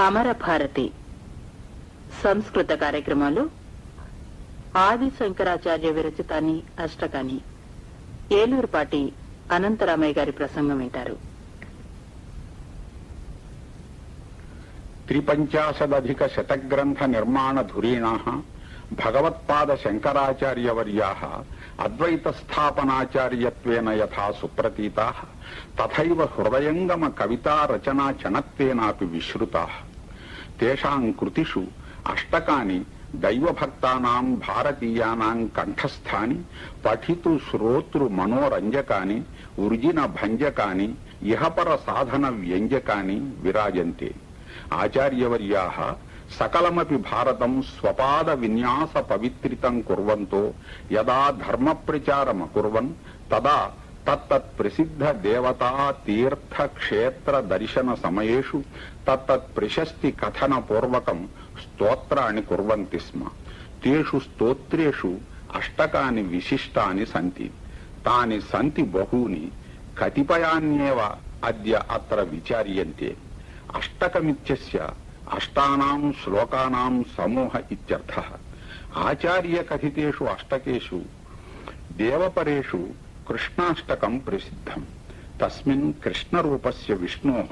అమర భారతి సంస్కృత కార్యక్రమాలు ఆది శంకరాచార్య విరచితాన్ని అష్టకాని ఏలూరుపాటి అనంతరామయ్య గారి ప్రసంగం వింటారు. త్రిపంచాశదధిక శతగ్రంథ నిర్మాణ ధురీణా భగవత్పాద శంకరాచార్యవర్యా అద్వైత స్థాపనాచార్యత్వేన యథా సుప్రతీతా తథైవ హృదయంగమ కవితారచనా చనత్వేనాపి విశ్రుతా తేషాం కృతిషు అష్టకాని దైవభక్తానాం భారతీయానాం కంఠస్థాని పఠితు శ్రోతృ మనోరంజకాని ఉర్జిన భంజకాని ఇహపర సాధన వ్యంజకాని విరాజంతే. ఆచార్యవర్యా సకలమపి భారతం స్వపాద విన్యాస పవిత్రితం కుర్వంతో యదా ధర్మ ప్రచారమకుర్వన్ తదా తత్తత్ ప్రసిద్ధ దేవతా తీర్థ క్షేత్ర దర్శన సమయేషు తత్తత్ ప్రశస్తి కథన పూర్వకం స్తోత్రాన్ని కుర్వంతి స్మ. తేషు స్తోత్రేషు అష్టకాని విశిష్టాని సంతి. తాని సంతి బహూని కతిపయాన్యేవ అద్య అత్ర విచార్యంతే. అష్టకమిత్యస్య అష్టానాం శ్లోకానాం సమూహ ఇత్యర్థ. ఆచార్య కథితేషు అష్టకేషు దేవపరేషు కృష్ణాష్టకం ప్రసిద్ధం. తస్మిన్ కృష్ణరూపస్య విష్ణోః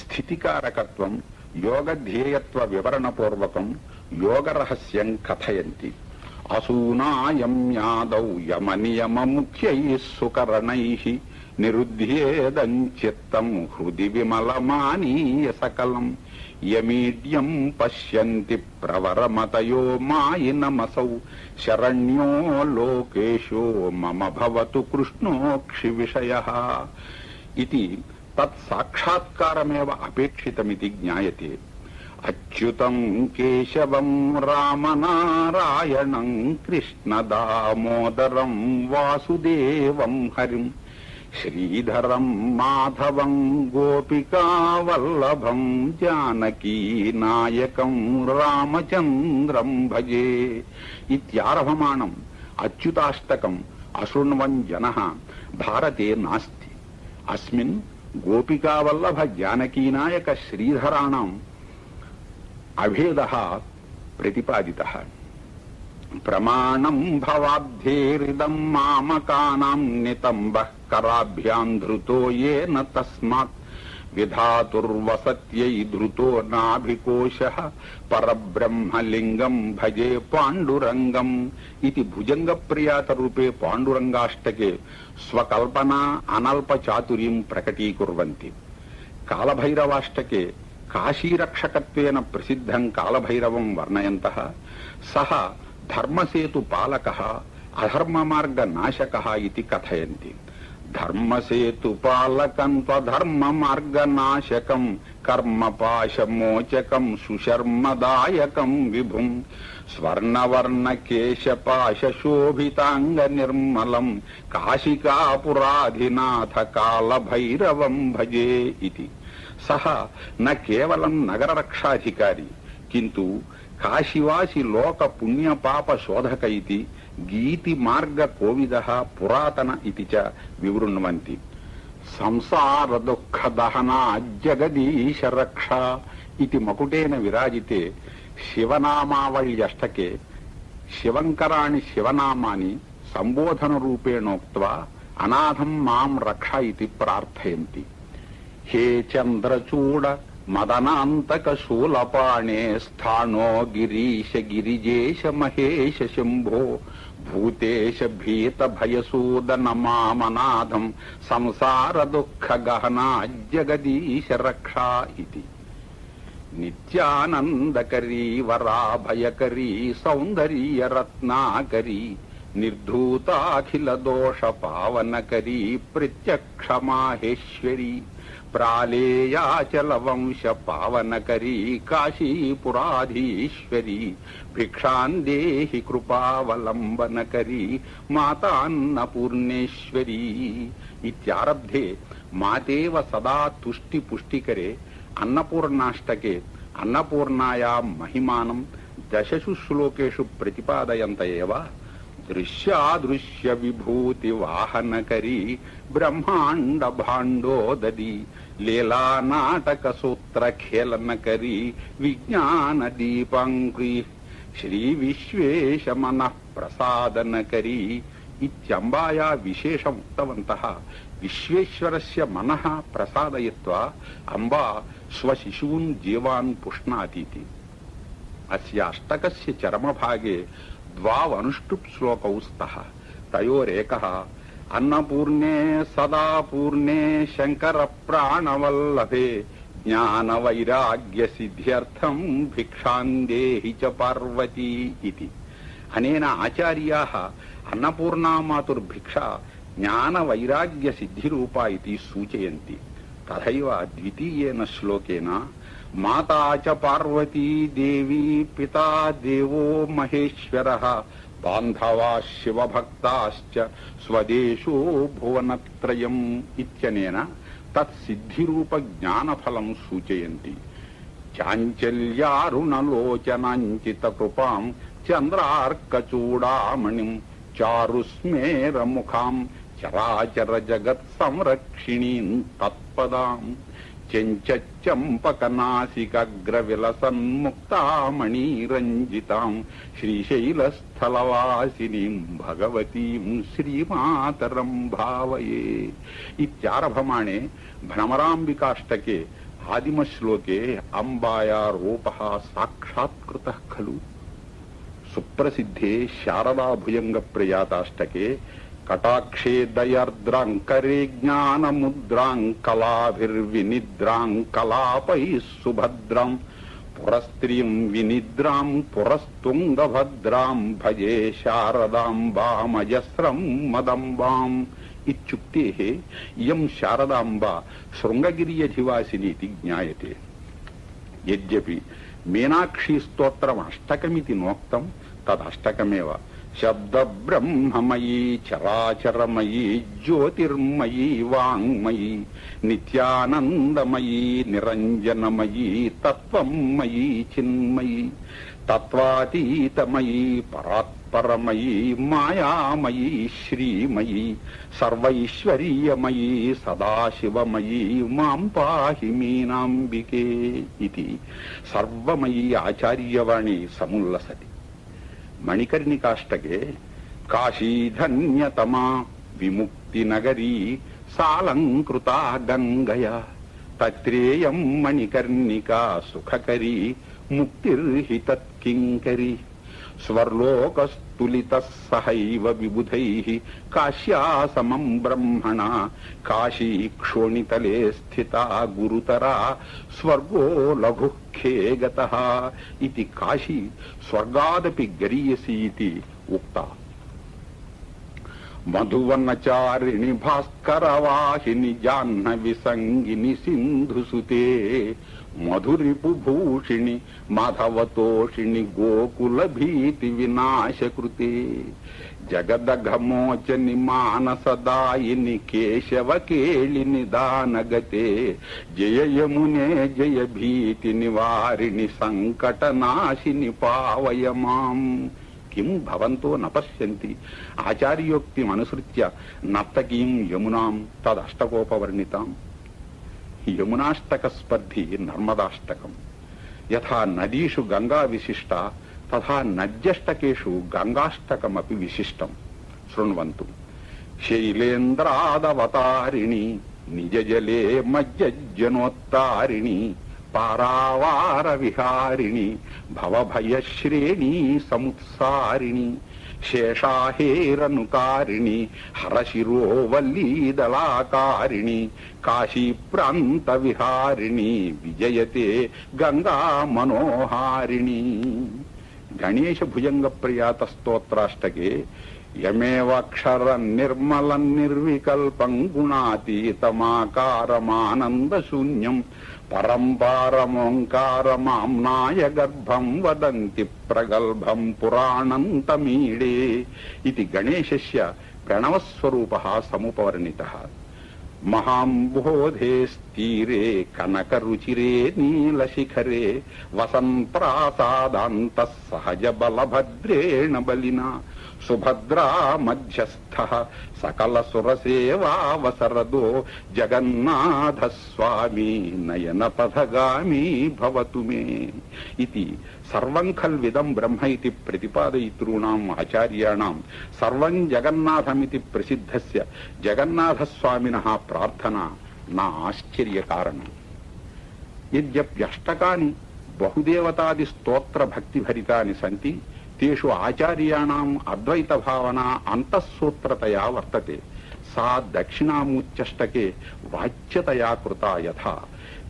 స్థితికారకత్వం యోగధ్యేయత్వ వివరణపూర్వకం యోగరహస్యం కథయంతి. అసూనాయం యాదౌ యమనియమ ముఖ్యై నిరుధ్యేదం చిత్తం హృది విమలమానీయ సకలం. యమీడ్యం పశ్యంతి ప్రవరమతయో మాయినమసౌ శరణ్యో లోకేశో మమ భవతు కృష్ణోక్షి విషయ. ఇది తత్సాక్షాత్కారమేవ అపేక్షితమితి జ్ఞాయతే. అచ్యుతం కేశవం రామనారాయణం కృష్ణదామోదరం వాసుదేవం హరిం. శ్రీధరం మాధవం గోపికావల్లభం జానకీ నాయకం రామచంద్రం భజే ఇత్యారభమాణం అచ్యుతాష్టకం అశృణ్వన్ జన భారతే నాస్తి. అస్మిన్ గోపికావల్లభ జానకీనాయక శ్రీధరాణం అభేద ప్రతిపాదిత. ప్రమాణం భవాబ్ధేరిదం మామకానాం నితంబ కరాభ్యాం ధృతో ఏన తస్మాత్ విధాతుర్వసత్యై ధృతో నాభికోశ పరబ్రహ్మలింగం భజే పాండురంగం ఇది భుజంగ భుజంగప్రియాత రూపే పాండురంగాష్టకే స్వకల్పనా అనల్ప చాతుర్యం ప్రకటీకుర్వంతి. కాలభైరవాష్టకే కాశీరక్షకత్వేన ప్రసిద్ధం కాలభైరవం వర్ణయంత. సహ ధర్మసేతు పాలక అధర్మ మార్గ నాశక ఇది కథయంతి ధర్మసేతు పాలకం త్వధర్మ మార్గ నాశకం కర్మ కర్మపాశమోచకం సుశర్మదాయకం విభుం స్వర్ణవర్ణ కేశపాశ శోభితాంగ నిర్మలం కాశికాపురాధినాథ కాల భైరవం భజే ఇది సహ న కేవలం నగరరక్షాధికారి కింటూ కాశీవాసి లోక పుణ్య పాప శోధక ఇది గీతి మార్గ కోవిద పురాతన ఇది చ వివృణ్వంతి సంసార దుఃఖ దహనా జగదీశ రక్ష ఇది మకుటేన విరాజితే శివనామావళ్యష్టకే శివంకరాణి శివనామాని సంబోధన రూపేణోక్త్వా అనాథం మాం రక్ష ఇది ప్రార్థయంతి. హే చంద్రచూడ మదనాంతక శూలపాణే స్థానో గిరీశ గిరిజేశ మహేశ శంభో భూతేశ భీత భయసూదన మామనాథం సంసార దుఃఖ గహనా జగదీశ రక్ష ఇది. నిత్యానందకరీ వరాభయకరీ సౌందర్య రత్నాకరీ నిర్ధూతాఖిల దోష పావనకరీ ప్రత్యక్ష మాహేశ్వరీ. ప్రాళేయాచల వంశ పావనకరీ కాశీపురాధీశ్వరీ భిక్షాందేహి కృపావలంబనకరీ మాతాన్నపూర్ణేశ్వరీ. ఇత్యారబ్ధే మాతేవ సదా తుష్టి పుష్టికరే అన్నపూర్ణాష్టకే అన్నపూర్ణాయా మహిమానం దశసు శ్లోకేషు ప్రతిపాదయంత ఏవా దృశ్యాదృశ్య విభూతి వాహనకరీ బ్రహ్మాండ భాండోదది లీలా నాటక సూత్ర ఖేళన విజ్ఞాన దీపాంకురి శ్రీ విశ్వేశ మన ప్రసాదన కరీ ఇత్యంబాయా విశేషం ఉక్తవంత విశ్వేశ్వరస్య మనః ప్రసాదయత్వా అంబా స్వశిశూన్ జీవాన్ పుష్ణాతీతి. అస్య అష్టకస్య చరమభాగే ద్వావనుష్టుప్ శ్లోకౌ స్తః తయోరేక అన్నపూర్ణే సదా పూర్ణే శంకర ప్రాణవల్లభే జ్ఞాన వైరాగ్య సిద్ధ్యర్థం భిక్షాందేహి చ పార్వతీ ఇది అనేన ఆచార్యా అన్నపూర్ణామాతుర్భిక్ష జ్ఞాన వైరాగ్య సిద్ధిరూపా ఇది సూచయంతి తథైవ ద్వితీయేన శ్లోకేన మాతా చ పార్వతీ దేవీ పితా దేవో మహేశ్వర బాంధవా శివభక్తాశ్చ స్వదేశో భువనత్రయం ఇత్యనేన తత్సిద్ధిరూప జ్ఞానఫలం సూచయంతి. చాంచల్యారుణలోచనాంచిత కృపాం చంద్రార్కచూడామణిం చారుస్మేరముఖాం చరాచర జగత్ సంరక్షిణీం తత్పదాం. చెంచచ్చంపకనాసికగ్రవిలసన్ముక్తామణీరంజితాం శ్రీశైలస్థలవాసినీం భగవతీం శ్రీమాతరం భావయే. ఇత్యారభమాణే భ్రమరాంబికాష్టకే ఆదిమశ్లోకే అంబాయా రూప సాక్షాత్కృత ఖలు. సుప్రసిద్ధే శారదాభుజంగ ప్రయాతాష్టకే కటాక్షే దయర్ద్రాంకరే జ్ఞానముద్రాం కళాభిర్వినిద్రాం కలాపై సుభద్రం. పురస్త్రీం వినిద్రాం పురస్తుంగభద్రాం భజే శారదాంబామజస్రం మదంబాం. ఇత్యుక్తే ఇయం శారదాంబ శృంగగిరియధివాసినీతి జ్ఞాయతే. యద్యపి మీనాక్షీ స్తోత్రం అష్టకమితి నోక్తం తదష్టకమేవ. శబ్దబ్రహ్మమయీ చరాచరమయీ జ్యోతిర్మయీ వాంగ్మయీ నిత్యానందమయీ నిరంజనమయీ తత్వమయీ చిన్మయీ తత్వాతీతమయీ పరాత్పరమయీ మాయామయీ శ్రీమయీ సర్వైశ్వర్యమయీ సదాశివమయీ మాం పాహి మీనాంబికే ఇది. సర్వమయీ ఆచార్యవాణి సముల్లసతి. మణికర్ణికాష్టకే కాశీధన్యతమా విముక్తినగరీ సాలంకృతా గంగయా తత్రేయం మణికర్ణికా సుఖకరీ ముక్తిర్హి తత్కింకరీ స్వర్లోకస్తులిత సహైవ విబుధై కాశ్యాసమం బ్రహ్మణ కాశీ క్షోణితలే స్థిత గురుతరా స్వర్గో లఘుఖే గత. ఇది కాశీ స్వర్గాదపి గరీయసీతి ఉక్తా. మధువన్నచారిణి భాస్కరవాహిని జాహ్నవి సంగిని సింధుసుతే మధురిపు భూషిణి మాధవతోషిణి గోకుల భీతి వినాశకృతే జగదఘమోచని మానసదాయిని కేశవ కేళిని దానగతే జయయమునే జయ భీతి నివారిణి సంకటనాశిని పావయ మాం కిం భవంతో నపశ్యంతి ఆచార్యోక్తి అనుసృత్య నర్తకీం యమునాం తదష్టకోపవర్ణితాం యమునాష్టక స్పర్ధి నర్మదాష్టకం యథా నదీషు గంగా విశిష్ట తథా నద్యష్టకేషు గంగాష్టకమపి విశిష్టం శృణ్వంతు శైలేంద్రాదవతారిణి నిజ జలే మజ్జనోత్తారిణి పారావార విహారిణి భవభయశ్రేణీ సముత్సారిణి శేషాహేరనుకారిణి హరశిరోవల్లీదళాకారిణి కాశీ ప్రాంత విహారిణి విజయతే గంగా మనోహారిణి గణేశ భుజంగ ప్రియాత స్తోత్రాష్టకే యమేవక్షర నిర్మల నిర్వికల్పం గుణాతీతమాకారమానందశూన్యం పరంపారమోంకారమాంనాయ గర్భం వదంతి ప్రగల్భం పురాణంతమీడే ఇది గణేశస్య ప్రణవస్వరూప సముపవర్ణిత. మహాంబోధేస్తీరే కనకరుచిరే నీలశిఖరే వసంప్రాసాదాంత సహజ బలభద్రేణ బలినా సుభద్రా మధ్యస్థ సకల సురసేవావసరదో. జగన్నాథ స్వామి నయన పథగామీ భవతు మే. ఇది సర్వం ఖల్విదం బ్రహ్మ ఇది ప్రతిపాదయితॄణాం ఆచార్యాణం. సర్వం జగన్నాథమితి ప్రసిద్ధస్య. జగన్నాథస్వామిన ప్రార్థన నా ఆశ్చర్యకారణం. యద్యప్యష్టకాని బహుదేవతాది స్తోత్ర భక్తిభరితాని సంతి తేషు ఆచార్యాణం అద్వైత భావన అంతఃసూత్రతయా వర్తతే సా దక్షిణామూర్త్యష్టకే వాచ్యతయా కృత యథా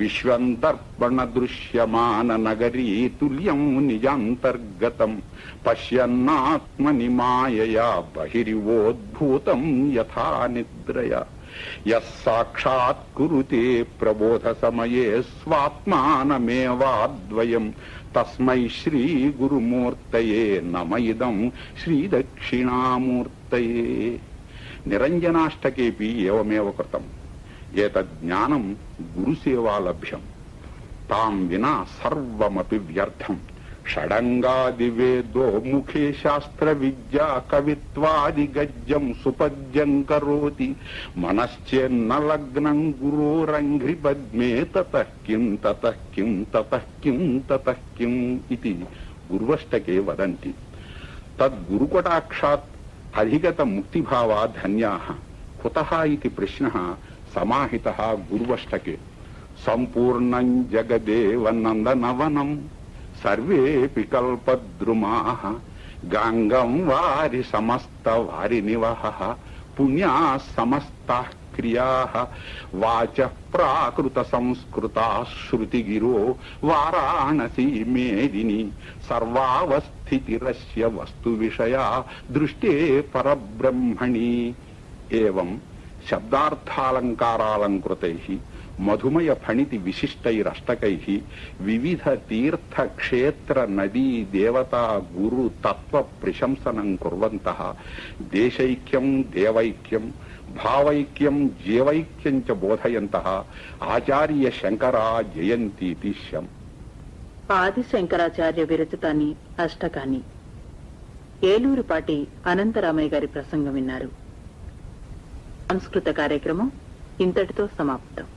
విశ్వందర్పణ దృశ్యమాన నగరీ తుల్యం నిజాంతర్గతం పశ్యన్నాత్మని మాయయా బహిరివోద్భూతం యథా నిద్రయ యః కురుతే ప్రబోధ సమయే స్వాత్మానమేవాద్వయం తస్మై శ్రీ గురుమూర్తయే నమయిదం శ్రీ దక్షిణామూర్తయే. నిరంజనాష్టకేపి ఏవమేవ కృతం. ఏతజ్ఞానం గురుసేవాలభ్యం. తాం వినా సర్వమపి వ్యర్థం. షడంగాదివేదో ముఖే శాస్త్ర విద్యా కవిత్వాది గజ్జం సుపద్యం కరోతి మనశ్చేన్న లగ్నం గురోరంఘ్రి పద్మే తతః కిం తతః కిం తతః కిం తతః కిం ఇది గుర్వష్టకే వదంతి తద్గురుకటాక్షాత్ అధిగత ముక్తిభావా ధన్యా కుతః ఇది ప్రశ్న సమాహిత గుర్వష్టకే సంపూర్ణం జగదేవ నందనవనం సర్వేపి కల్పద్రుమా గాంగం వారి సమస్త వారి నివహ పుణ్యా సమస్త క్రియా వాచ ప్రాకృత సంస్కృతా శృతిగిరో వారాణసీ మేదిని సర్వావస్థితిరస్య వస్తు విషయా దృష్టే పరబ్రహ్మణి. ఏం శబ్దార్థాలంకారాలంకృతై మధుమయ ఫణితి విశిష్టైరష్టకై వివిధ తీర్థ క్షేత్ర నదీ దేవతా గురు తత్వ ప్రశంసనం కుర్వంత. దేశైక్యం దేవైక్యం భావైక్యం జీవైక్యం చ బోధయంత. ఆచార్య శంకరా జయంతీతి శం ఆది శంకరాచార్య విరచితాన్ని అష్టకాని ఏలూరుపాటి అనంతరామయ్య గారి ప్రసంగం విన్నారు. సంస్కృత కార్యక్రమం ఇంతటితో సమాప్తం.